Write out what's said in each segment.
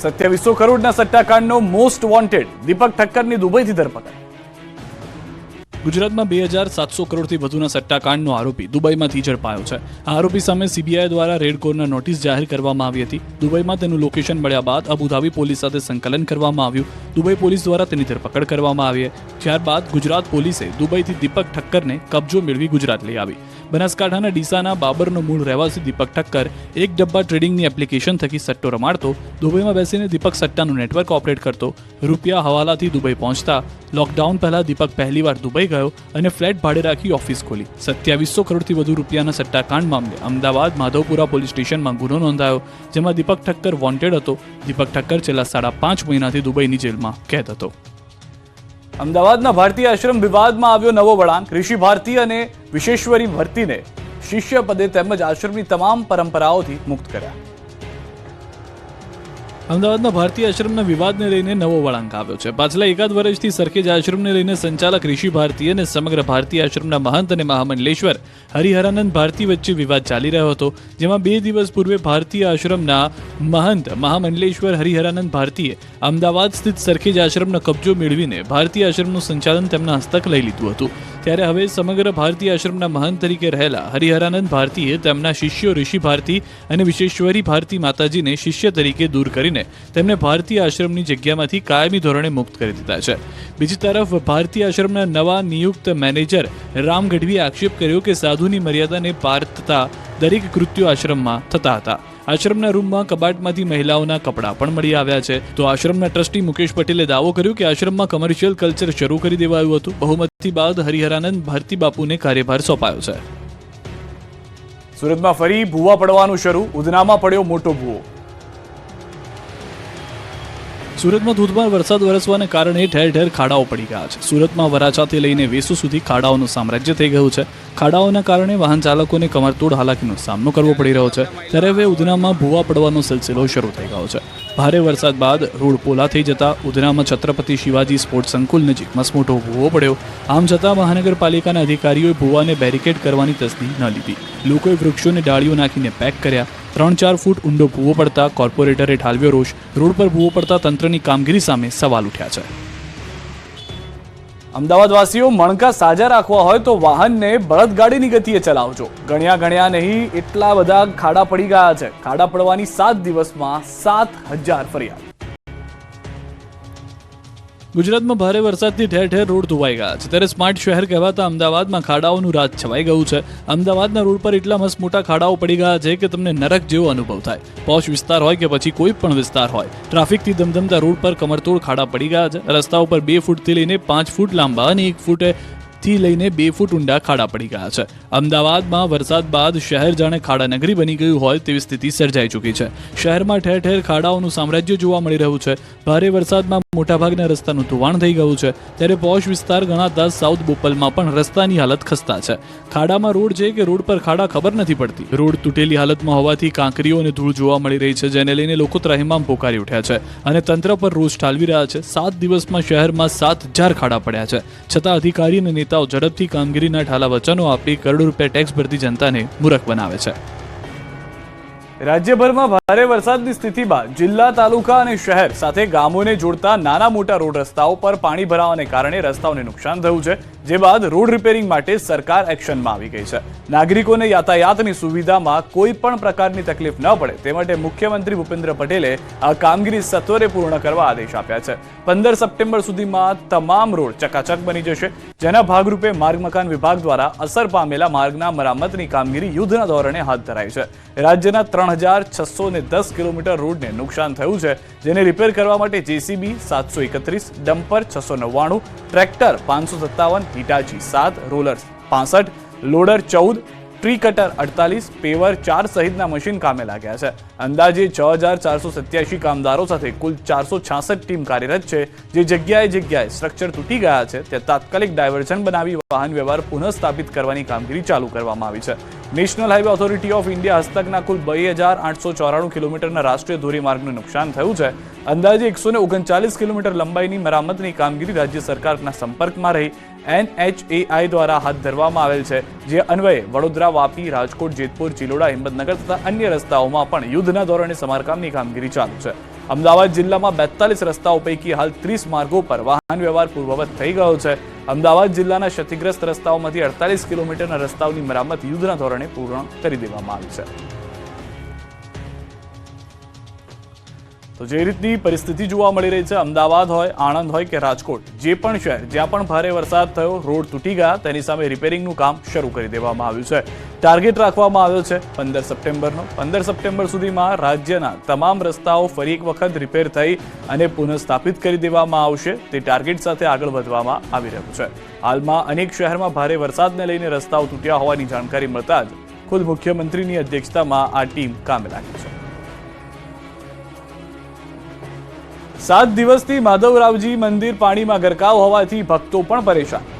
સત્યાવીસો કરોડના સટ્ટાકાંડનો most wanted દીપક ઠક્કરની દુબઈથી ધરપકડ. ગુજરાતમાં બે હજાર સાતસો કરોડથી વધુના સટ્ટાકાંડનો આરોપી દુબઈમાંથી ઝડપાયો છે. આ આરોપી સામે સીબીઆઈ દ્વારા રેડ કોર્નર નોટિસ જાહેર કરવામાં આવી હતી. દુબઈમાં તેનું લોકેશન મળ્યા બાદ અબુધાબી પોલીસ સાથે સંકલન કરવામાં આવ્યું. દુબઈ પોલીસ દ્વારા તેની ધરપકડ કરવામાં આવી. ત્યારબાદ ગુજરાત પોલીસે દુબઈથી દીપક ઠક્કરને કબજો મેળવી ગુજરાત લઈ આવી. બનાસકાંઠાના ડીસાના બાબરનો મૂળ રહેવાસી દીપક ઠક્કર એક ડબ્બા ટ્રેડિંગની એપ્લિકેશન થકી સટ્ટો રમાડતો, દુબઈમાં બેસીને દીપક સટ્ટાનું નેટવર્ક ઓપરેટ કરતો, રૂપિયા હવાલાથી દુબઈ પહોંચતા, લોકડાઉન પહેલા દીપક પહેલીવાર દુબઈ ગયો અને ફ્લેટ ભાડે રાખી ઓફિસ ખોલી. સત્યાવીસો કરોડથી વધુ રૂપિયાના સટ્ટાકાંડ મામલે અમદાવાદ માધવપુરા પોલીસ સ્ટેશનમાં ગુનો નોંધાયો, જેમાં દીપક ઠક્કર વોન્ટેડ હતો. દીપક ઠક્કર છેલ્લા સાડા પાંચ મહિનાથી દુબઈની જેલમાં કેદ હતો. અમદાવાદના ભારતીય આશ્રમ વિવાદમાં આવ્યો નવો વળાંક. ઋષિ ભારતી અને વિશેશ્વરી ભરતીને શિષ્ય પદે તેમજ આશ્રમની તમામ પરંપરાઓથી મુક્ત કર્યા. અમદાવાદના ભારતીય આશ્રમના વિવાદને લઈને નવો વળાંક આવ્યો છે. પાછલા એકાદ વર્ષથી સરખેજ આશ્રમને લઈને સંચાલક ઋષિ ભારતી અને સમગ્ર ભારતીય આશ્રમના મહંત અને મહામંડલેશ્વર હરિહરાનંદ ભારતી વચ્ચે વિવાદ ચાલી રહ્યો હતો, જેમાં બે દિવસ પૂર્વે ભારતીય આશ્રમના મહંત મહામંડલેશ્વર હરિહરાનંદ ભારતીએ અમદાવાદ સ્થિત સરખેજ આશ્રમનો કબજો મેળવીને ભારતીય આશ્રમનું સંચાલન તેમના હસ્તક લઈ લીધું હતું. ત્યારે હવે સમગ્ર ભારતીય આશ્રમના મહંત તરીકે રહેલા હરિહરાનંદ ભારતીએ તેમના શિષ્યો ઋષિ ભારતી અને વિશેશ્વરી ભારતી માતાજીને શિષ્ય તરીકે દૂર કરીને તેમને ભારતીય આશ્રમની જગ્યામાંથી કાયમી ધોરણે મુક્ત કરી દીધા છે. બીજી તરફ, ભારતીય આશ્રમના નવા નિયુક્ત મેનેજર રામ ગઢવીએ આક્ષેપ કર્યો કે સાધુની મર્યાદાને પાર થતા દરેક કૃત્યો આશ્રમમાં થતા હતા. આશ્રમના રૂમમાં કબાટમાંથી મહિલાઓના કપડાં પણ મળી આવ્યા છે. તો આશ્રમના ટ્રસ્ટી મુકેશ પટેલે દાવો કર્યો કે આશ્રમમાં કમર્શિયલ કલ્ચર શરૂ કરી દેવાયું હતું. બહુમતી બાદ હરિહરાનંદ ભારતી બાપુને કાર્યભાર સોંપાયો છે. સુરતમાં ફરી ભૂવા પડવાનું શરૂ. ઉધનામાં પડ્યો મોટો ભૂવો. સુરતમાં ધોધમાર વરસાદ વરસવાને કારણે ઠેર ઠેર ખાડાઓ પડી ગયા છે. સુરતમાં વરાછાથી લઈને વેસુ સુધી ખાડાઓનું સામ્રાજ્ય થઈ ગયું છે. ખાડાઓના કારણે વાહન ચાલકોને કમરતોડ હાલાકીનો સામનો કરવો પડી રહ્યો છે. ત્યારે હવે ઉધનામાં ભૂવા પડવાનો સિલસિલો શરૂ થઈ ગયો છે. ભારે વરસાદ બાદ રોડ પોલા થઈ જતા ઉધનામાં છત્રપતિ શિવાજી સ્પોર્ટ્સ સંકુલ નજીક મસમોટો ભૂવો પડ્યો. આમ છતાં મહાનગરપાલિકાના અધિકારીઓએ ભૂવાને બેરિકેડ કરવાની તસદી ન લીધી. લોકોએ વૃક્ષોને ડાળીઓ નાખીને પેક કર્યા. ત્રણ ચાર ફૂટ ઊંડો ભૂવો પડતા કોર્પોરેટરે ઠાલવ્યો રોષ. રોડ પર ભૂવો પડતા તંત્રની કામગીરી સામે સવાલ ઉઠ્યા છે. અમદાવાદવાસીઓ મણકા સાજા રાખવા હોય તો વાહનને બળદગાડીની ગતિએ ચલાવજો. ગણ્યા ગણ્યા નહીં, એટલા બધા ખાડા પડી ગયા છે. ખાડા પડવાની સાત દિવસમાં સાત હજાર ફરિયાદ. ગુજરાતમાં ભારે વરસાદથી ઠેર ઠેર રોડ ધોવાઈ ગયા છે. ત્યારે સ્માર્ટ શહેર કહેવાતા અમદાવાદમાં ખાડાઓનું રાજ છવાઈ ગયું છે. અમદાવાદના રોડ પર એટલા મસ્ત મોટા ખાડાઓ પડી ગયા છે કે તમને નરક જેવો અનુભવ થાય. પોશ વિસ્તાર હોય કે પછી કોઈ પણ વિસ્તાર હોય, ટ્રાફિકથી ધમધમતા રોડ પર કમરતોડ ખાડા પડી ગયા છે. રસ્તા ઉપર બે ફૂટથી લઈને પાંચ ફૂટ લાંબા અને એક ફૂટે થી લઈને બે ફૂટ ઊંડા ખાડા પડી ગયા છે. અમદાવાદમાં વરસાદ બાદ શહેર જાણે ખાડા નગરી બની ગયું હોય તેવી સ્થિતિ સર્જાઈ ચૂકી છે. શહેરમાં ઠેર ઠેર ખાડાઓનું સામ્રાજ્ય જોવા મળી રહ્યું છે. ભારે વરસાદમાં મોટાભાગના રસ્તાનું ધોવાણ થઈ ગયું છે. ત્યારે પોશ વિસ્તાર ગણાતા સાઉથ બોપલમાં પણ રસ્તાની હાલત ખસ્તા છે. ખાડામાં રોડ છે કે રોડ પર ખાડા ખબર નથી પડતી. રોડ તૂટેલી હાલતમાં હોવાથી કાંકરીઓ અને ધૂળ જોવા મળી રહી છે, જેને લઈને લોકો ત્રાહિમામ પોકારી ઉઠ્યા છે અને તંત્ર પર રોષ ઠાલવી રહ્યા છે. સાત દિવસમાં શહેરમાં સાત હજાર ખાડા પડ્યા છે. છતાં અધિકારી અને નેતાઓ ઝડપથી કામગીરીના ઠાલા વચનો આપી કરોડો રૂપિયા ટેક્સ ભરતી જનતાને મૂરખ બનાવે છે. રાજ્યભરમાં ભારે વરસાદની સ્થિતિ જિલ્લા, તાલુકા અને શહેર સાથે ગામોને જોડતા નાના મોટા રોડ રસ્તાઓ પર પાણી ભરાવાને કારણે રસ્તાઓને નુકસાન થયું છે, જે બાદ રોડ રિપેરિંગ માટે સરકાર એક્શનમાં આવી ગઈ છે. નાગરિકોને યાતાયાતની સુવિધામાં કોઈ પણ પ્રકારની તકલીફ ન પડે તે માટે મુખ્યમંત્રી ભૂપેન્દ્ર પટેલે આ કામગીરી સત્વરે પૂર્ણ કરવા આદેશ આપ્યા છે. પંદર સપ્ટેમ્બર સુધીમાં તમામ રોડ ચકાચક બની જશે, જેના ભાગરૂપે માર્ગ મકાન વિભાગ દ્વારા અસર પામેલા માર્ગના મરામતની કામગીરી યુદ્ધના ધોરણે હાથ ધરાઈ છે. રાજ્યના ત્રણ હજાર છસો ને દસ કિલોમીટર રોડને નુકસાન થયું છે, જેને રિપેર કરવા માટે જેસીબી સાતસો એકત્રીસ ડમ્પર છસો નવ્વાણું ટ્રેક્ટર પાંચસો સત્તાવન હિટાચી સાત રોલર પાસઠ લોડર ચૌદ ટ્રી કટર અડતાલીસ પેવર ચાર સહિતના મશીન કામે લાગ્યા છે. અંદાજે છ હજાર ચારસો સત્યાસી કામદારો સાથે કુલ ચારસો છાસઠ ટીમ કાર્યરત છે, જે જગ્યાએ જગ્યાએ સ્ટ્રક્ચર તૂટી ગયા છે તે તાત્કાલિક ડાયવર્ઝન બનાવી વાહન વ્યવહાર પુનઃસ્થાપિત કરવાની કામગીરી ચાલુ કરવામાં આવી છે. National highway authority of India હસ્તકના કુલ બે હજાર આઠસો ચોરાણું કિલોમીટરના રાષ્ટ્રીય ધોરીમાર્ગનું નુકસાન થયું છે. અંદાજે એકસો ને ઓગણચાલીસ કિલોમીટર લંબાઈની મરામતની કામગીરી રાજ્ય સરકારના સંપર્કમાં રહી. એનએચએઆઈ દ્વારા હાથ ધરવામાં આવેલ છે, જે અન્વયે વડોદરા, વાપી, રાજકોટ, જેતપુર, ચિલોડા, હિંમતનગર તથા અન્ય રસ્તાઓમાં પણ યુદ્ધના ધોરણે સમારકામની કામગીરી ચાલુ છે. અમદાવાદ જિલ્લામાં બેતાલીસ રસ્તાઓ પૈકી હાલ ત્રીસ માર્ગો પર વાહન વ્યવહાર પૂર્વવત થઈ ગયો છે. અમદાવાદ જિલ્લાના ક્ષતિગ્રસ્ત રસ્તાઓમાંથી અડતાલીસ કિલોમીટરના રસ્તાઓની મરામત યુદ્ધના ધોરણે પૂર્ણ કરી દેવામાં આવી છે. તો જે રીતની પરિસ્થિતિ જોવા મળી રહી છે, અમદાવાદ હોય, આણંદ હોય કે રાજકોટ, જે પણ શહેર જ્યાં પણ ભારે વરસાદ થયો, રોડ તૂટી ગયા, તેની સામે રિપેરિંગનું કામ શરૂ કરી દેવામાં આવ્યું છે. ટાર્ગેટ રાખવામાં આવ્યો છે પંદર સપ્ટેમ્બરનો. પંદર સપ્ટેમ્બર સુધીમાં રાજ્યના તમામ રસ્તાઓ ફરી એક વખત રિપેર થઈ અને પુનઃસ્થાપિત કરી દેવામાં આવશે. તે ટાર્ગેટ સાથે આગળ વધવામાં આવી રહ્યું છે. હાલમાં અનેક શહેરમાં ભારે વરસાદને લઈને રસ્તાઓ તૂટ્યા હોવાની જાણકારી મળતા જ ખુદ મુખ્યમંત્રીની અધ્યક્ષતામાં આ ટીમ કામે લાગી છે. સાત દિવસથી માધવરાવજી મંદિર પાણીમાં ગરકાવ હોવાથી ભક્તો પણ પરેશાન.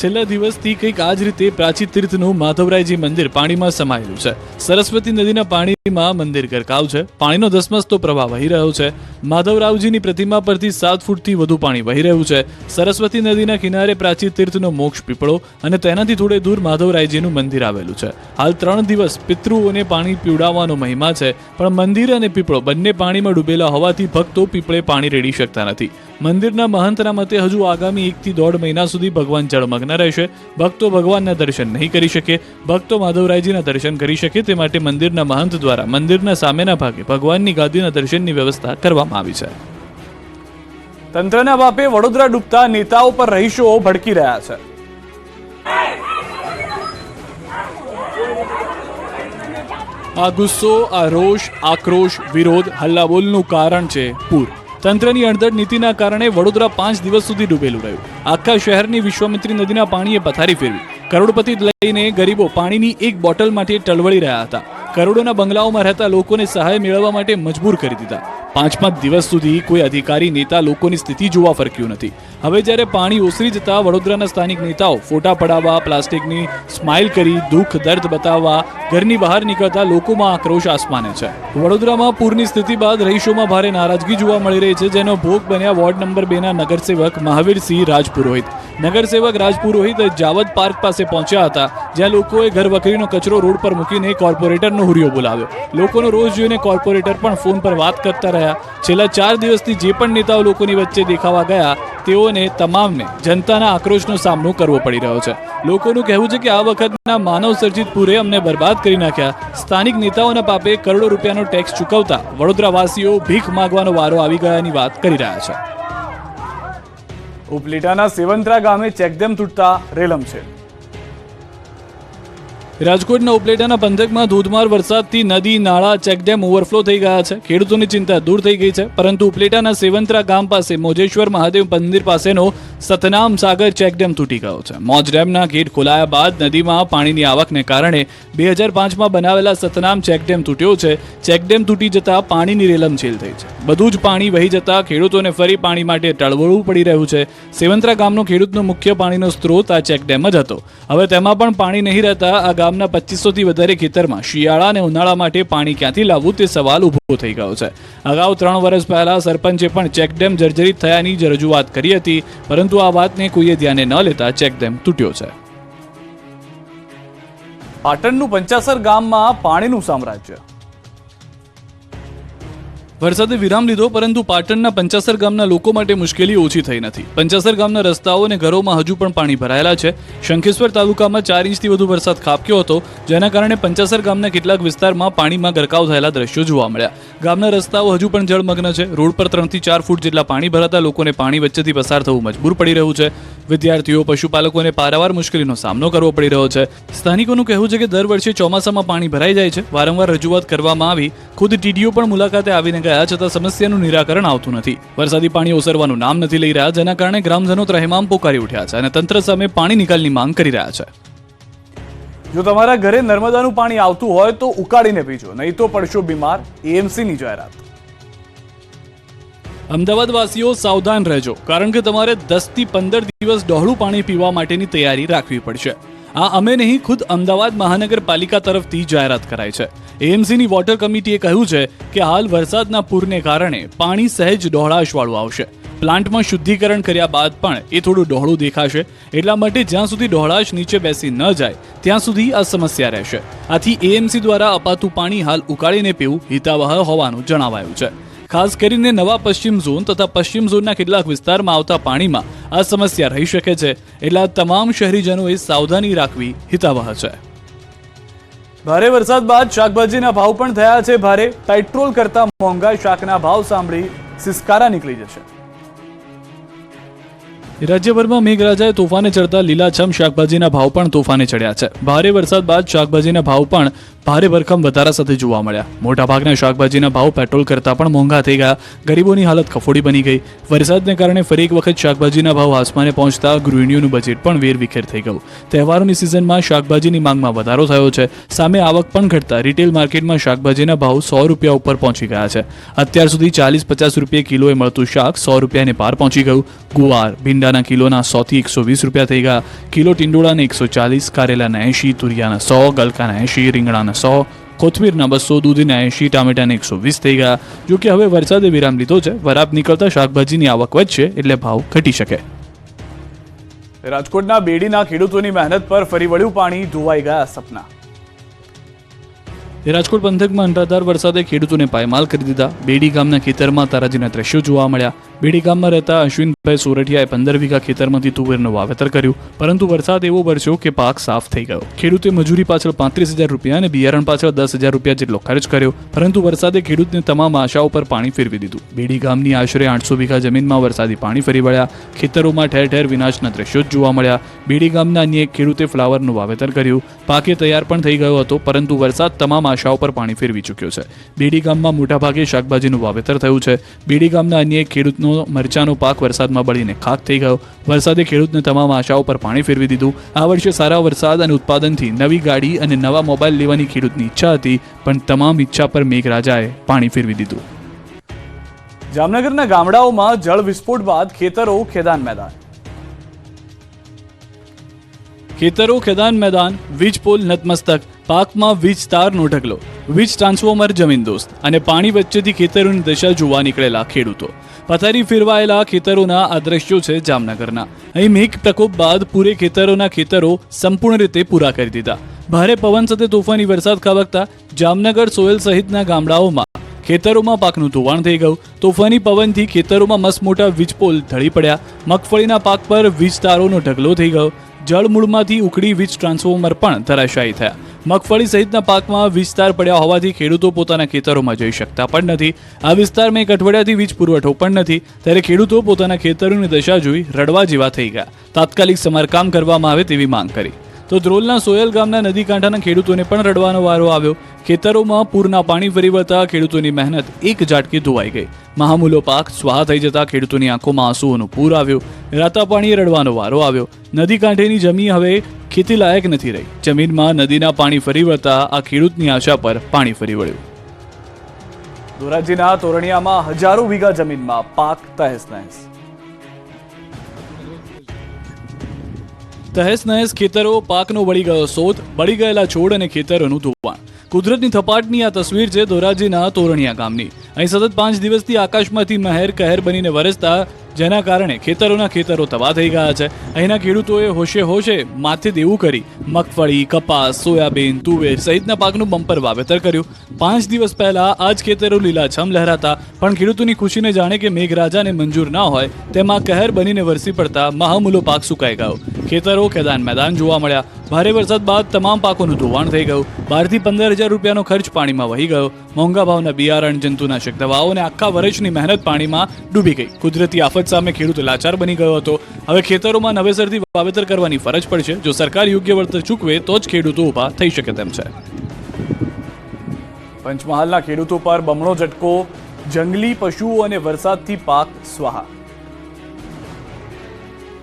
છેલ્લા દિવસથી કંઈક આ જ રીતે પ્રાચી તીર્થનું માધવરાયજી મંદિર પાણીમાં સમાયેલું છે. સરસ્વતી નદીના પાણીમાં મંદિર ગરકાવ છે. પાણીનો ધસમસતો પ્રવાહ વહી રહ્યો છે. માધવરાવજીની પ્રતિમા પરથી સાત ફૂટથી વધુ પાણી વહી રહ્યું છે. સરસ્વતી નદીના કિનારે પ્રાચી તીર્થનો મોક્ષ પીપળો અને તેનાથી થોડે દૂર માધવરાયજીનું મંદિર આવેલું છે. હાલ ત્રણ દિવસ પિતૃઓને પાણી પીવડાવવાનો મહિમા છે, પણ મંદિર અને પીપળો બંને પાણીમાં ડૂબેલા હોવાથી ભક્તો પીપળે પાણી રેડી શકતા નથી. મંદિરના મહંતના મતે હજુ આગામી એકથી દોઢ મહિના સુધી ભગવાન જળમગ્ન રહેશે. ભક્તો ભગવાનના દર્શન નહીં કરી શકે. ભક્તો માધવરાયજીના દર્શન કરી શકે તે માટે મંદિરના મહંત દ્વારા મંદિરના સામેના ભાગે ભગવાનની ગાદીના દર્શનની વ્યવસ્થા કરવામાં આવી છે. તંત્રના બાપે વડોદરા ડૂબતા નેતાઓ પર રહીશો ભડકી રહ્યા છે. આ ગુસ્સો, આ રોષ, આક્રોશ, વિરોધ, હલ્લાબોલનું કારણ છે પૂર. તંત્રની અણધડ નીતિના કારણે વડોદરા પાંચ દિવસ સુધી ડૂબેલું રહ્યું. આખા શહેરની વિશ્વામિત્રી નદીના પાણીએ પથારી ફેરવી. કરોડપતિ લઈને ગરીબો પાણીની એક બોટલ માટે ટળવળી રહ્યા હતા. કરોડોના બંગલાઓમાં રહેતા લોકોને સહાય મેળવવા માટે મજબૂર કરી દીધા. પાંચ પાંચ દિવસ સુધી કોઈ અધિકારી, નેતા લોકોની સ્થિતિ જોવા ફરક્યું નથી. હવે જ્યારે પાણી ઓસરી જતા વડોદરાના સ્થાનિક નેતાઓ ફોટા પડાવવા, પ્લાસ્ટિકની સ્માઇલ કરી, દુઃખ, દર્દ બતાવવા, ઘરની બહાર નીકળતા લોકોમાં આક્રોશ આસમાને છે. વડોદરામાં પૂરની સ્થિતિ બાદ રહીશોમાં ભારે નારાજગી જોવા મળી રહી છે, જેનો ભોગ બન્યા વોર્ડ નંબર બેના નગરસેવક મહાવીરસિંહ રાજપુરોહિત. નગરસેવક રાજપુરોહિત જાવદ પાર્ક પાસે પહોંચ્યા હતા, જ્યાં લોકોએ ઘર વકરીનો કચરો રોડ પર મૂકીને કોર્પોરેટરનો હુરિયો બોલાવ્યો. લોકોનો રોજ જોઈને કોર્પોરેટર પણ ફોન પર વાત કરતા રહ્યા. છેલ્લા ચાર દિવસથી જે પણ નેતાઓ લોકોની વચ્ચે દેખાવા ગયા, તેઓને તમામને જનતાના આક્રોશનો સામનો કરવો પડી રહ્યો છે. લોકોનું કહેવું છે કે આ વખતના માનવ સર્જિત પૂરે અમને બરબાદ કરી નાખ્યા. સ્થાનિક નેતાઓના પાપે કરોડો રૂપિયાનો ટેક્સ ચૂકવતા વડોદરાવાસીઓ ભીખ માંગવાનો વારો આવી ગયાની વાત કરી રહ્યા છે. ઉપલેટાના સેવંત્રા ગામે ચેકડેમ તૂટતા રેલમ છે. રાજકોટના ઉપલેટાના પંથકમાં ધોધમાર વરસાદથી નદી, નાળા, ચેકડેમ ઓવરફ્લો થઈ ગયા છે. ખેડૂતોની ચિંતા દૂર થઈ ગઈ છે, પરંતુ ઉપલેટાના સેવંતરા ગામ પાસે મોજેશ્વર મહાદેવ મંદિર પાસેનો સતનામ સાગર ચેકડેમ તૂટી ગયો છે. મોજ ડેમના ગેટ ખોલાયા બાદ નદીમાં પાણીની આવકને કારણે બે હજાર પાંચમાં બનાવેલા સતનામ ચેકડેમ તૂટ્યો છે. ચેકડેમ તૂટી જતા પાણીની રેલમછેલ થઈ છે. બધું જ પાણી વહી જતા ખેડૂતોને ફરી પાણી માટે ટળવળવું પડી રહ્યું છે. સેવંતરા ગામનો ખેડૂતનો મુખ્ય પાણીનો સ્ત્રોત આ ચેકડેમ જ હતો. હવે તેમાં પણ પાણી નહીં રહેતા આ ગામના પચીસોથી વધારે ખેતરમાં શિયાળા અને ઉનાળા માટે પાણી ક્યાંથી લાવવું તે સવાલ ઊભો થઈ ગયો છે. અગાઉ ત્રણ વર્ષ પહેલા સરપંચે પણ ચેકડેમ જર્જરિત થયાની રજૂઆત કરી હતી, પરંતુ આ વાતને કોઈએ ધ્યાને ન લેતા ચેકડેમ તૂટ્યો છે. પાટણનું પંચાસર ગામમાં પાણીનું સામ્રાજ્ય. વરસાદે વિરામ લીધો, પરંતુ પાટણના પંચાસર ગામના લોકો માટે મુશ્કેલી ઓછી થઈ નથી. પંચાસર ગામના રસ્તાઓ અને ઘરોમાં હજુ પણ પાણી ભરાયેલા છે. શંખેશ્વર તાલુકામાં ચાર ઇંચથી વધુ વરસાદ ખાબક્યો હતો, જેના કારણે પંચાસર ગામના કેટલાક વિસ્તારમાં પાણીમાં ગરકાવ થયેલા દ્રશ્યો જોવા મળ્યા. ગામના રસ્તાઓ હજુ પણ જળમગ્ન છે. રોડ પર ત્રણથી ચાર ફૂટ જેટલા પાણી ભરાતા લોકોને પાણી વચ્ચેથી પસાર થવું મજબૂર પડી રહ્યું છે. વિદ્યાર્થીઓ, પશુપાલકોને પારાવાર મુશ્કેલીનો સામનો કરવો પડી રહ્યો છે. સ્થાનિકોનું કહેવું છે કે દર વર્ષે ચોમાસામાં પાણી ભરાઈ જાય છે. વારંવાર રજૂઆત કરવામાં આવી. ખુદ ટીડીઓ પણ મુલાકાતે આવીને ગયા છતાં સમસ્યાનું નિરાકરણ આવતું નથી. વરસાદી પાણી ઓસરવાનું નામ નથી લઈ રહ્યા જેના કારણે ગ્રામજનો ત્રહેમામ પોકારી ઉઠ્યા છે અને તંત્ર સામે પાણી નિકાલની માંગ કરી રહ્યા છે. જો તમારા ઘરે નર્મદાનું પાણી આવતું હોય તો ઉકાળીને પીજો નહીં તો પડશો બીમાર એએમસીની જાહેરાત. અમદાવાદ વાસીઓ સાવધાન રહેજો કારણ કે તમારે દસથી પંદર દિવસ ડહોળું પાણી પીવા માટેની તૈયારી રાખવી પડશે. આ અમે નહીં ખુદ અમદાવાદ મહાનગરપાલિકા તરફથી જાહેરાત કરાઈ છે. એએમસીની વોટર કમિટીએ કહ્યું છે કે હાલ વરસાદના પૂરને કારણે પાણી સહેજ ડહોળાશવાળું આવશે. પ્લાન્ટમાં શુદ્ધિકરણ કર્યા બાદ પણ એ થોડું ડહોળું દેખાશે. એટલા માટે જ્યાં સુધી ડહોળાશ નીચે બેસી ન જાય, ત્યાં સુધી આ સમસ્યા રહેશે. આથી એએમસી દ્વારા અપાતું પાણી હાલ ઉકાળીને પીવું હિતાવહ હોવાનું જણાવાયું છે. ખાસ કરીને નવા પશ્ચિમ ઝોન તથા પશ્ચિમ ઝોનના કેટલાક વિસ્તારમાં આવતા પાણીમાં આ સમસ્યા રહી શકે છે. એટલે તમામ શહેરીજનોએ સાવધાની રાખવી હિતાવહ છે. ભારે વરસાદ બાદ શાકભાજીના ભાવ પણ થયા છે. ભારે પેટ્રોલ કરતા મોંઘા શાકના ભાવ સાંભળી સિસકારા નીકળી જશે. રાજ્યભરમાં મેઘરાજાએ તોફાને ચડતા લીલાછમ શાકભાજીના ભાવ પણ તોફાને ચડ્યા છે. ભારે વરસાદ બાદ શાકભાજીના ભાવ પણ ભારે ભરખમ વધારા સાથે જોવા મળ્યા. મોટાભાગના શાકભાજીના ભાવ પેટ્રોલ કરતાં પણ મોંઘા થઈ ગયા. ગરીબોની હાલત કફોડી બની ગઈ. વરસાદને કારણે ફરી એક વખત શાકભાજીના ભાવ આસમાને પહોંચતા ગૃહિણીઓનું બજેટ પણ વેરવિખેર થઈ ગયું. તહેવારોની સિઝનમાં શાકભાજીની માંગમાં વધારો થયો છે. સામે આવક પણ ઘટતા રિટેલ માર્કેટમાં શાકભાજીના ભાવ સો રૂપિયા ઉપર પહોંચી ગયા છે. અત્યાર સુધી ચાલીસ પચાસ રૂપિયા કિલોએ મળતું શાક સો રૂપિયાને પાર પહોંચી ગયું. ગુવાર ભીંડાના કિલોના સોથી એકસો વીસ રૂપિયા થઈ ગયા. કિલો ટીંડોળાને એકસો ચાલીસ કારેલાના એંશી તુરિયાના સો ગલકાના એંશી રીંગણાના સો કોથમીરના બસો દૂધીના એંશી ટામેટાને એકસો વીસ થઈ ગયા. જો કે હવે વરસાદે વિરામ લીધો છે. વરાપ નીકળતા શાકભાજીની આવક વધશે એટલે ભાવ ઘટી શકે. રાજકોટના બેડીના ખેડૂતોની મહેનત પર ફરી વળ્યું પાણી ધોવાઈ ગયા સપના. રાજકોટ પંથકમાં અંધારધાર વરસાદે ખેડૂતોને પાયમાલ કરી દીધા. બેડી ગામના ખેતરમાં તારાજીના દ્રશ્યો જોવા મળ્યા. બેડી ગામમાં રહેતા અશ્વિનભાઈ સોરઠિયાએ પંદર વીઘા ખેતરમાંથી તુવેરનું વાવેતર કર્યું. પરંતુ વરસાદ એવો વરસ્યો કે પાક સાફ થઈ ગયો. ખેડૂતે મજૂરી પાછળ પાંત્રીસ હજાર રૂપિયા અને બિયારણ પાછળ દસ હજાર રૂપિયા જેટલો ખર્ચ કર્યો. પરંતુ વરસાદે ખેડૂતને તમામ આશાઓ પર પાણી ફેરવી દીધું. બેડી ગામની આશરે આઠસો વીઘા જમીનમાં વરસાદી પાણી ફરી વળ્યા. ખેતરોમાં ઠેર ઠેર વિનાશના દ્રશ્યો જ જોવા મળ્યા. બેડી ગામના અન્ય એક ખેડૂતે ફ્લાવરનું વાવેતર કર્યું. પાકે તૈયાર પણ થઈ ગયો હતો, પરંતુ વરસાદ તમામ આશાઓ પર પાણી ફેરવી ચૂક્યો છે. બેડી ગામમાં મોટાભાગે શાકભાજીનું વાવેતર થયું છે. બેડી ગામના અન્ય એક ખેડૂતનો મરચાનો પાક વરસાદમાં બળીને ખાક થઈ ગયો. વરસાદે ખેડૂતને તમામ આશાઓ પર પાણી ફેરવી દીધું. આ વર્ષે સારા વરસાદ અને ઉત્પાદનથી નવી ગાડી અને નવા મોબાઈલ લેવાની ખેડૂતની ઈચ્છા હતી, પણ તમામ ઈચ્છા પર મેઘરાજાએ પાણી ફેરવી દીધું. જામનગરના ગામડાઓમાં જળ વિસ્ફોટ બાદ ખેતરો ખેદાન મેદાન. ખેતરો ખેદાન મેદાન, વીજ પોલ નતમસ્તક, પાકમાં વીજ તારનો ઢગલો, વીજ ટ્રાન્સફોર્મર જમીન દોસ્ત અને પાણી વચ્ચેથી ખેતરોની દશા જોવા નીકળેલા ખેડૂતો. પથારી ફેરવાયેલા ખેતરોના આ છે જામનગરના. અહીં મેઘ પ્રકોપ બાદ પૂરે ખેતરોના ખેતરો સંપૂર્ણ રીતે પૂરા કરી દીધા. ભારે પવન સાથે તોફાની વરસાદ ખાબકતા જામનગર સોયલ સહિતના ગામડાઓમાં ખેતરોમાં પાકનું ધોવાણ થઈ ગયું. તોફાની પવનથી ખેતરોમાં મસમોટા વીજપોલ ઢળી પડ્યા. મગફળીના પાક પર વીજ તારોનો ઢગલો થઈ ગયો. જળમૂળમાંથી ઉકળી વીજ ટ્રાન્સફોર્મર પણ ધરાશાયી થયા. મગફળી સહિતના પાકમાં વિસ્તાર પડ્યા હોવાથી ખેડૂતો પોતાના ખેતરોમાં જઈ શકતા પણ નથી. આ વિસ્તારમાં એક અઠવાડિયાથી વીજ પુરવઠો પણ નથી. ત્યારે ખેડૂતો પોતાના ખેતરોની દશા જોઈ રડવા જેવા થઈ ગયા. તાત્કાલિક સમારકામ કરવામાં આવે તેવી માંગ કરી. તો ધ્રોલના સોયલ ગામના નદી કાંઠાના ખેડૂતોને પણ રડવાનો વારો આવ્યો. ખેતરોમાં પૂરના પાણી ફરી વળતા ખેડૂતોની મહેનત એક ઝાટકે ધોવાઈ ગઈ. મહામૂલો પાક સ્વાહ થઈ જતા ખેડૂતોની આંખોમાં આંસુઓનું પૂર આવ્યું. રાતા પાણીએ રડવાનો વારો આવ્યો. નદી કાંઠેની જમીન હવે ખેતી લાયક નથી રહી. જમીનમાં નદીના પાણી ફરી વળતા આ ખેડૂતની આશા પર પાણી ફરી વળ્યું. ધોરાજીના તોરણિયામાં હજારો વીઘા જમીનમાં પાક તહેસ નહેસ તહેસ નહેસ ખેતરો પાકનો બળી ગયો શોધ બળી ગયેલા છોડ અને ખેતરોનું ધોવાણ. કુદરતની થપાટની આ તસવીર છે ધોરાજીના તોરણિયા ગામની. અહીં સતત પાંચ દિવસથી આકાશમાંથી મહેર, કહેર બનીને વરસતા જેના કારણે ખેતરોના ખેતરો તબાહ થઈ ગયા છે. અહીંના ખેડૂતોએ હોશે હોશે માથે દેવું કરી મગફળી, કપાસ, સોયાબીન, તુવેર સહિતના પાકનું બમ્પર વાવેતર કર્યું. પાંચ દિવસ પહેલા આ જ ખેતરો લીલાછમ લહેરાતા, પણ ખેડૂતોની ખુશીને જાણે કે મેઘરાજાને મંજૂર ના હોય તેમાં કહેર બનીને વરસી પડતા મહામૂલો પાક સુકાઈ ગયો. ખેતરો ખેદાન મેદાન જોવા મળ્યા. ભારે વરસાદ બાદ તમામ પાકોનું ધોવાણ થઈ ગયું. બારથી પંદર હજાર રૂપિયાનો ખર્ચ પાણીમાં વહી ગયો. મોંઘા ભાવના બિયારણ, જંતુનાશક દવાઓ અને આખા વર્ષની મહેનત પાણીમાં ડૂબી ગઈ. કુદરતી આફત સામે ખેડૂત લાચાર બની ગયો હતો. હવે ખેતરોમાં નવેસરથી વાવેતર કરવાની ફરજ પડશે. જો સરકાર યોગ્ય વળતર ચૂકવે, તો જ ખેડૂતો ઊભા થઈ શકે તેમ છે. પંચમહાલના ખેડૂતો પર બમણો ઝટકો. જંગલી પશુઓ અને વરસાદથી પાક સ્વાહા.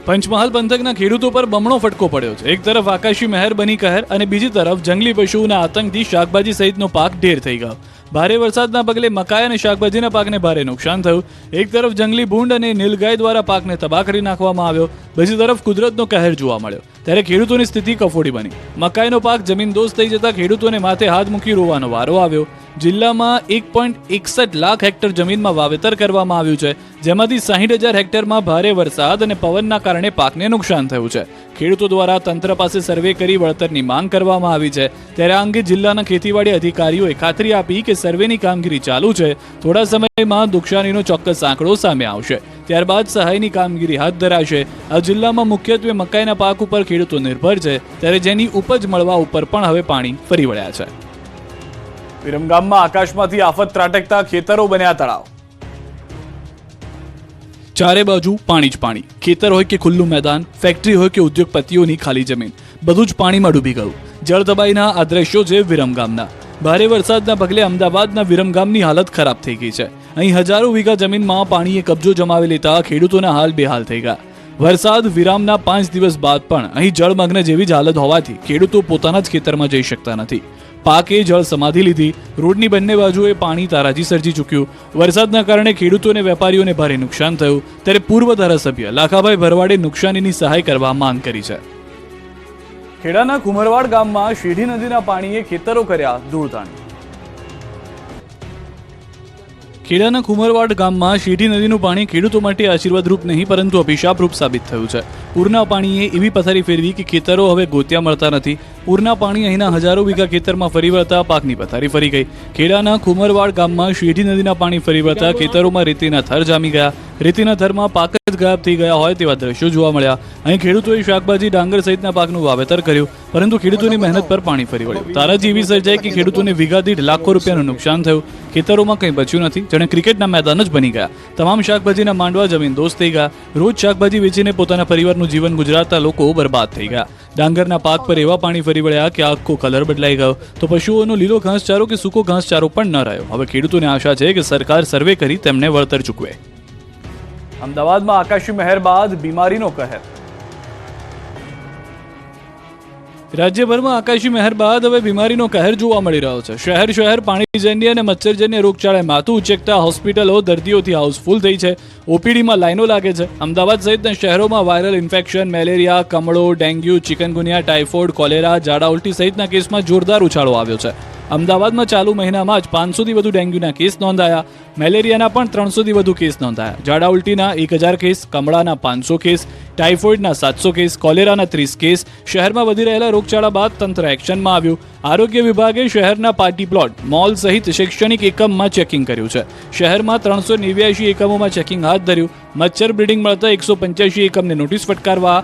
પંચમહાલ પંથકના ખેડૂતો પર બમણો ફટકો પડ્યો છે. એક તરફ આકાશી મહેર બની કહેર અને બીજી તરફ જંગલી પશુઓના આતંકથી શાકભાજી સહિતનો પાક ઢેર થઈ ગયો. ભારે વરસાદના પગલે મકાઈ અને શાકભાજીના પાકને ભારે નુકસાન થયું. એક તરફ જંગલી ભૂંડ અને નીલગાય દ્વારા પાકને તબાહ કરી નાખવામાં આવ્યો. બીજી તરફ કુદરતનો કહેર જોવા મળ્યો. ત્યારે ખેડૂતોની સ્થિતિ કફોડી બની. મકાઈનો પાક જમીન દોસ્ત થઈ જતા ખેડૂતોને માથે હાથ મૂકી રોવાનો વારો આવ્યો. જિલ્લામાં એક પોઈન્ટ એકસઠ લાખ હેક્ટર જમીનમાં વાવેતર કરવામાં આવ્યું છે, જેમાંથી સાહીઠ હજાર હેક્ટરમાં ભારે વરસાદ અને પવનના કારણે પાકને નુકસાન થયું છે. ખેડૂતો દ્વારા તંત્ર પાસે સર્વે કરી વળતરની માંગ કરવામાં આવી છે. ત્યારે આ અંગે જિલ્લાના ખેતીવાડી અધિકારીઓએ ખાતરી આપી કે સર્વેની કામગીરી ચાલુ છે. થોડા સમયમાં નુકસાનીનો ચોક્કસ આંકડો સામે આવશે. ત્યારબાદ સહાયની કામગીરી હાથ ધરાશે. આ જિલ્લામાં મુખ્યત્વે મકાઈના પાક ઉપર ખેડૂતો નિર્ભર છે. ત્યારે જેની ઉપજ મળવા ઉપર પણ હવે પાણી ફરી વળ્યા છે. વિરમગામમાં આકાશમાંથી આફત ત્રાટકતા ખેતરો બન્યા તળાવ. ચારે બાજુ પાણી જ પાણી. ખેતર હોય કે ખુલ્લું મેદાન ફેક્ટરી હોય કે ઉદ્યોગપતિઓની ખાલી જમીન, બધું જ પાણીમાં ડૂબી ગયું. જળદબાઈના આ દ્રશ્યો છે વિરમગામના. ભારે વરસાદના પગલે અમદાવાદના વિરમગામની હાલત ખરાબ થઈ ગઈ છે. અહીં હજારો વીઘા જમીનમાં પાણીએ કબજો જમાવી લેતા ખેડૂતોના હાલ બેહાલ થઈ ગયા. વરસાદ વિરામના પાંચ દિવસ બાદ પણ અહીં જળમગ્ન જેવી જ હાલત હોવાથી ખેડૂતો પોતાના જ ખેતરમાં જઈ શકતા નથી. પાકે જળ સમાધિ લીધી. રોડની બંને બાજુએ પાણી તારાજી સર્જી ચૂક્યું. વરસાદના કારણે ખેડૂતો અને વેપારીઓને ભારે નુકસાન થયું. ત્યારે પૂર્વ ધારાસભ્ય લાખાભાઈ ભરવાડે નુકસાનીની સહાય કરવા માંગ કરી છે. ખેડાના કુમરવાડ ગામમાં શેઢી નદીના પાણીએ ખેતરો કર્યા ધૂળધાણી ખેડાના કુમરવાડ ગામમાં શેઠી નદીનું પાણી ખેડૂતો માટે આશીર્વાદરૂપ નહીં, પરંતુ અભિશાપરૂપ સાબિત થયું છે. પૂરના પાણીએ એવી પથારી ફેરવી કે ખેતરો હવે ગોત્યા મળતા નથી. પૂરના પાણી અહીંના હજારો વીઘા ખેતરમાં ફરી વળતા પાકની પથારી ફરી ગઈ. ખેડાના કુમરવાડ ગામમાં શેઠી નદીના પાણી ફરી વળતા ખેતરોમાં રેતીના થર જામી ગયા. રેતીના થરમાં પાક જ ગાયબ થઈ ગયા હોય તેવા દ્રશ્યો જોવા મળ્યા. અહીં ખેડૂતોએ શાકભાજી, ડાંગર સહિતના પાકનું વાવેતર કર્યું, પરંતુ ખેડૂતોની મહેનત પર પાણી ફરી વળ્યું. તારાજી એવી સર્જાઈ કે ખેડૂતોને વીઘા દીઠ લાખો રૂપિયાનું નુકસાન થયું. ખેતરોમાં કંઈ બચ્યું નથી. જાણે ક્રિકેટના મેદાન જ બની ગયા. તમામ શાકભાજીના માંડવા જમીન દોસ્ત થઈ ગયા. રોજ શાકભાજી વેચીને પોતાના પરિવારનું જીવન ગુજરાતના લોકો બરબાદ થઈ ગયા. ડાંગરના પાક પર એવા પાણી ફરી વળ્યા કે આખો કલર બદલાઈ ગયો. તો પશુઓનો લીલો ઘાસચારો કે સૂકો ઘાસચારો પણ ન રહ્યો. હવે ખેડૂતોને આશા છે કે સરકાર સર્વે કરી તેમને વળતર ચૂકવે. અમદાવાદમાં આકાશી મહેર બાદ બીમારીનો કહેર. રાજ્યભરમાં આકાશી મહેર બાદ હવે બીમારીનો કહેર જોવા મળી રહ્યો છે. શહેર શહેર પાણીજન્ય અને મચ્છરજન્ય રોગચાળે માથું ઉચેકતા હોસ્પિટલો દર્દીઓથી હાઉસફુલ થઈ છે. ઓપીડીમાં લાઈનો લાગે છે. અમદાવાદ સહિતના શહેરોમાં વાયરલ ઇન્ફેક્શન, મેલેરિયા, કમળો, ડેન્ગ્યુ, ચિકનગુનિયા ટાઇફોઇડ કોલેરા, ઝાડા ઉલટી સહિતના કેસમાં જોરદાર ઉછાળો આવ્યો છે. અમદાવાદમાં ચાલુ મહિનામાં જ પાંચસોથી વધુ ડેન્ગ્યુના કેસ નોંધાયા. મેલેરિયાના પણ ત્રણસોથી વધુ કેસ નોંધાયા. ઝાડા ઉલટીના એક હજાર કેસ, કમળાના પાંચસો કેસ, ટાઇફોઇડના સાતસો કેસ, કોલેરાના ત્રીસ કેસ, શહેરમાં વધી રહેલા રોગચાળા બાદ તંત્ર એક્શનમાં આવ્યું. આરોગ્ય વિભાગે શહેરના પાર્ટી પ્લોટ, મોલ સહિત શૈક્ષણિક એકમમાં ચેકિંગ કર્યું છે. શહેરમાં ત્રણસો નેવ્યાસી એકમોમાં ચેકિંગ હાથ ધર્યું. મચ્છર બ્રિડિંગ મળતા એકસો પંચ્યાસી એકમને નોટિસ ફટકારવા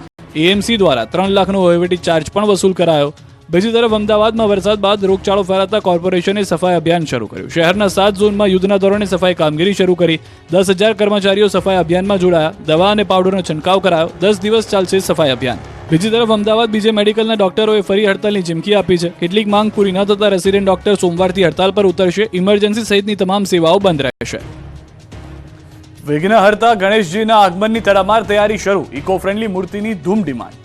એએમસી દ્વારા ત્રણ લાખનો વહીવટી ચાર્જ પણ વસૂલ કરાયો. બીજી તરફ અમદાવાદમાં વરસાદ બાદ રોગચાળો ફેલાતા કોર્પોરેશને સફાઈ અભિયાન શરૂ કર્યું. શહેરના સાત ઝોનમાં યુદ્ધના ધોરણે સફાઈ કામગીરી શરૂ કરી. દસ હજાર કર્મચારીઓ સફાઈ અભિયાનમાં જોડાયા. દવા અને પાવડરનો છંટકાવ કરાયો. દસ દિવસ ચાલશે સફાઈ અભિયાન. બીજી તરફ અમદાવાદ બીજે મેડિકલના ડોક્ટરોએ ફરી હડતાલની ચીમકી આપી છે. કેટલીક માંગ પૂરી ન થતા રેસિડેન્ટ ડોક્ટર સોમવારથી હડતાલ પર ઉતરશે. ઇમરજન્સી સહિતની તમામ સેવાઓ બંધ રહેશે. વિઘ્નહર્તા ગણેશજીના આગમનની તડામાર તૈયારી શરૂ. ઇકો ફ્રેન્ડલી મૂર્તિની ધૂમ ડિમાન્ડ.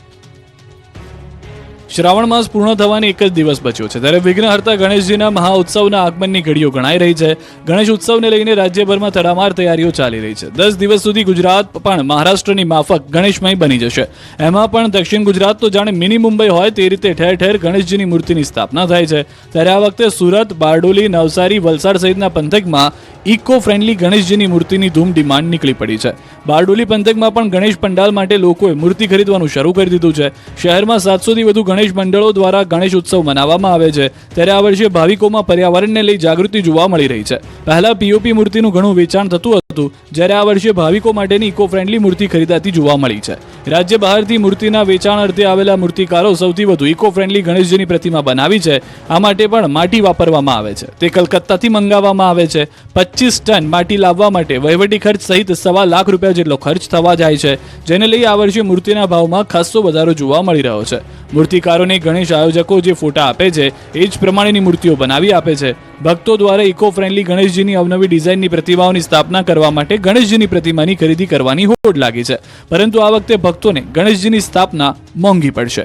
શ્રાવણ માસ પૂર્ણ થવાની એક જ દિવસ બચ્યો છે. ત્યારે વિઘ્નહર્તા ગણેશજીના મહાઉત્સવના આગમનની ઘડીઓ ગણાઈ રહી છે. ગણેશ ઉત્સવને લઈને રાજ્યભરમાં તડામાર તૈયારીઓ ચાલી રહી છે. દસ દિવસ સુધી ગુજરાત પણ મહારાષ્ટ્રની માફક ગણેશમય બની જશે. એમાં પણ દક્ષિણ ગુજરાત તો જાણે મિની મુંબઈ હોય તે રીતે ઠેર ઠેર ગણેશજીની મૂર્તિની સ્થાપના થાય છે. ત્યારે આ વખતે સુરત, બારડોલી, નવસારી, વલસાડ સહિતના પંથકમાં ઇકો ફ્રેન્ડલી ગણેશજીની મૂર્તિની ધૂમ ડિમાન્ડ નીકળી પડી છે. બારડોલી પંથકમાં પણ ગણેશ પંડાલ માટે લોકોએ મૂર્તિ ખરીદવાનું શરૂ કરી દીધું છે. શહેરમાં સાતસોથી વધુ ગણેશ મંડળો દ્વારા ગણેશ ઉત્સવ મનાવવામાં આવે છે. ત્યારે આ વર્ષે ભાવિકોમાં પર્યાવરણને લઈ જાગૃતિ જોવા મળી રહી છે. પહેલા પીઓપી મૂર્તિનું ઘણું વેચાણ થતું હતું. જ્યારે આ વર્ષે ભાવિકો માટેની ઇકો ફ્રેન્ડલી મૂર્તિ ખરીદાતી જોવા મળી છે. રાજ્ય બહારથી મૂર્તિના વેચાણ અર્થે આવેલા મૂર્તિકારો સૌથી વધુ ઇકો ફ્રેન્ડલી ગણેશજીની પ્રતિમા બનાવી છે. આ માટે પણ માટી વાપરવામાં આવે છે. તે કલકત્તાથી મંગાવવામાં આવે છે. પચીસ ટન માટી લાવવા માટે વહીવટી ખર્ચ સહિત સવા લાખ રૂપિયા જેટલો ખર્ચ થવા જાય છે. જેને લઈ આ વર્ષે મૂર્તિના ભાવમાં ખાસ્સો વધારો જોવા મળી રહ્યો છે. મૂર્તિકારોને ગણેશ આયોજકો જે ફોટા આપે છે, એ જ પ્રમાણેની મૂર્તિઓ બનાવી આપે છે. ભક્તો દ્વારા ઇકો ફ્રેન્ડલી ગણેશજીની અવનવી ડિઝાઇનની પ્રતિમાઓની સ્થાપના કરવા માટે ગણેશજીની પ્રતિમાની ખરીદી કરવાની હોડ લાગી છે. પરંતુ આ વખતે ભક્તોને ગણેશજીની સ્થાપના મોંઘી પડશે.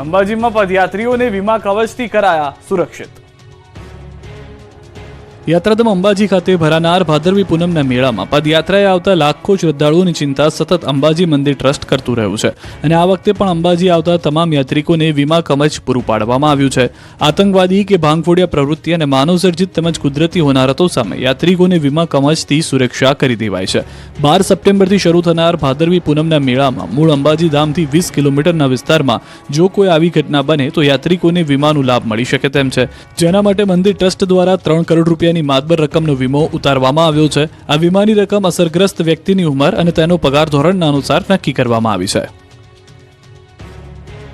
અંબાજીમાં પદયાત્રીઓને વીમા કવચથી કરાયા સુરક્ષિત. યાત્રાધામ અંબાજી ખાતે ભરાનાર ભાદરવી પૂનમના મેળામાં પદયાત્રાએ આવતા લાખો શ્રદ્ધાળુઓની ચિંતા સતત અંબાજી મંદિર ટ્રસ્ટ કરતું રહ્યું છે. અને આ વખતે પણ અંબાજી આવતા તમામ યાત્રિકોને વીમા કમજ પૂરું પાડવામાં આવ્યું છે. આતંકવાદી કે ભાંગફોડિયા પ્રવૃત્તિ અને માનવસર્જિત તેમજ કુદરતી હોનારતો સામે યાત્રિકોને વીમા કમજથી સુરક્ષા કરી દેવાય છે. બાર સપ્ટેમ્બરથી શરૂ થનાર ભાદરવી પૂનમના મેળામાં મૂળ અંબાજી ધામથી વીસ કિલોમીટરના વિસ્તારમાં જો કોઈ આવી ઘટના બને તો યાત્રિકોને વીમાનો લાભ મળી શકે તેમ છે. જેના માટે મંદિર ટ્રસ્ટ દ્વારા ત્રણ કરોડ રૂપિયાની માતબર રકમનો વીમો ઉતારવામાં આવ્યો છે. આ વીમાની રકમ અસરગ્રસ્ત વ્યક્તિની ઉંમર અને તેનો પગાર ધોરણના અનુસાર નક્કી કરવામાં આવી છે.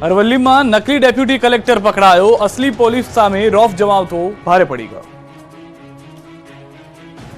અરવલ્લીમાં નકલી ડેપ્યુટી કલેક્ટર પકડાયો. અસલી પોલીસ સામે રોફ જમાવતો ભારે પડી ગયો.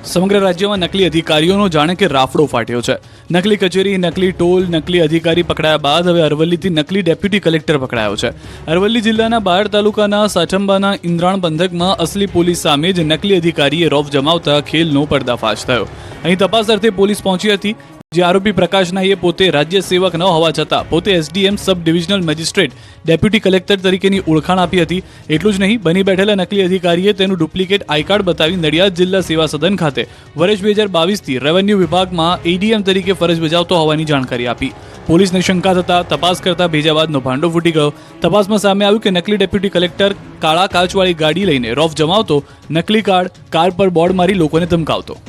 સમગ્ર રાજ્યમાં નકલી અધિકારીઓનો જાણે કે રાફડો ફાટ્યો છે. નકલી કચેરી, નકલી ટોલ, નકલી અધિકારી પકડાયા બાદ હવે અરવલ્લીથી નકલી ડેપ્યુટી કલેક્ટર પકડાયો છે. અરવલ્લી જિલ્લાના બાર તાલુકાના સાચંબાના ઇન્દ્રાણ બંધકમાં અસલી પોલીસ સામે જ નકલી અધિકારીએ રોફ જમાવતા ખેલનો પર્દાફાશ થયો. અહીં તપાસ અર્થે પોલીસ પહોંચી હતી. જે આરોપી પ્રકાશ નાઈએ પોતે રાજ્ય સેવક ન હોવા છતાં પોતે SDM sub divisional magistrate, deputy collector તરીકેની ઓળખાણ આપી હતી. એટલું જ નહીં, બની બેઠેલા નકલી અધિકારીએ તેનું ડુપ્લિકેટ આઈ કાર્ડ બતાવી નડિયાદ જિલ્લા સેવા સદન ખાતે વર્ષ બે હજાર બાવીસથી રેવન્યુ વિભાગમાં એડીએમ તરીકે ફરજ બજાવતો હોવાની જાણકારી આપી. પોલીસને શંકા થતા તપાસ કરતા ભેજા બાદનો ભાંડો ફૂટી ગયો. તપાસમાં સામે આવ્યું કે નકલી ડેપ્યુટી કલેક્ટર કાળા કાચવાળી ગાડી લઈને રોફ જમાવતો, નકલી કાર્ડ, કાર પર બોર્ડ મારી લોકોને ધમકાવતો.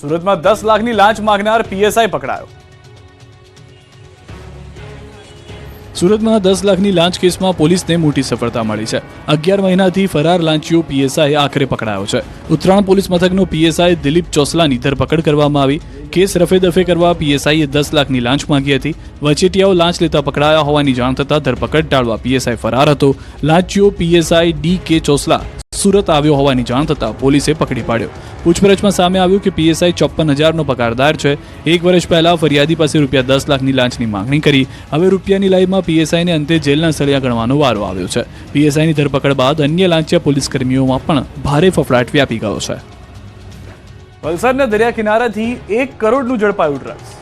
સુરતમાં દસ લાખની લાંચ માંગનાર પીએસઆઈ પકડાયો. સુરતમાં દસ લાખની લાંચ કેસમાં પોલીસને મોટી સફળતા મળી છે. અગિયાર મહિનાથી ફરાર લાંચીઓ પીએસઆઈ આખરે પકડાયો છે. ઉત્તરાયણ પોલીસ મથકનો પીએસઆઈ દિલીપ ચોસલાની ધરપકડ કરવામાં આવી. કેસ રફેદફે કરવા પીએસઆઈએ દસ લાખની લાંચ માંગી હતી. વચેટિયાઓ લાંચ લેતા પકડાયા હોવાની જાણ થતાં ધરપકડ ટાળવા પીએસઆઈ ફરાર હતો. લાંચીઓ પીએસઆઈ ડી કે ચોસલા સુરત આવ્યો હોવાની જાણ થતાં પોલીસે પકડી પાડ્યો. પૂછપરછમાં સામે આવ્યું કે પીએસઆઈ ચોપ્પન હજારનો પગારદાર છે. એક વર્ષ પહેલા ફરિયાદી પાસે રૂપિયા દસ લાખની લાંચની માંગણી કરી. હવે રૂપિયાની લાઈમાં પીએસઆઈને અંતે જેલના સળિયા ગણવાનો વારો આવ્યો છે. પીએસઆઈની ધરપકડ બાદ અન્ય લાંચિયા પોલીસ કર્મીઓમાં પણ ભારે ફફડાટ વ્યાપી ગયો છે. વલસાડના દરિયા કિનારાથી એક કરોડનું ઝડપાયું ડ્રગ્સ.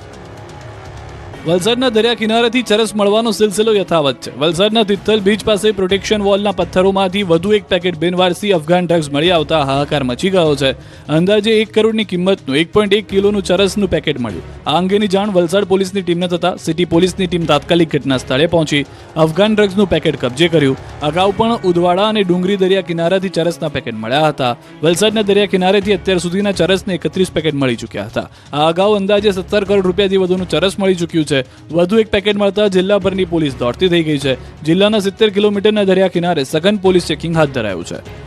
વલસાડના દરિયા કિનારેથી ચરસ મળવાનો સિલસિલો યથાવત છે. વલસાડના તિથલ બીચ પાસે પ્રોટેક્શન વોલના પથ્થરોમાંથી વધુ એક પેકેટ બિનવારસી અફઘાન ડ્રગ્સ મળી આવતા હાહાકાર મચી ગયો છે. અંદાજે એક કરોડની કિંમતનું એક પોઈન્ટ એક કિલોનું ચરસનું પેકેટ મળ્યું. આ અંગેની જાણ વલસાડ પોલીસની ટીમને થતાં સિટી પોલીસની ટીમ તાત્કાલિક ઘટના સ્થળે પહોંચી અફઘાન ડ્રગ્સનું પેકેટ કબજે કર્યું. અગાઉ પણ ઉદવાડા અને ડુંગરી દરિયા કિનારાથી ચરસના પેકેટ મળ્યા હતા. વલસાડના દરિયા કિનારેથી અત્યાર સુધીના ચરસને એકત્રીસ પેકેટ મળી ચૂક્યા હતા. આ અગાઉ અંદાજે સત્તર કરોડ રૂપિયાથી વધુનું ચરસ મળી ચૂક્યું છે. વધુ એક પેકેટ મળતા જિલ્લાભરની પોલીસ દોડતી થઈ ગઈ છે. જિલ્લાના સિત્તેર કિલોમીટરના દરિયા કિનારે સઘન પોલીસ ચેકિંગ હાથ ધરાયું છે.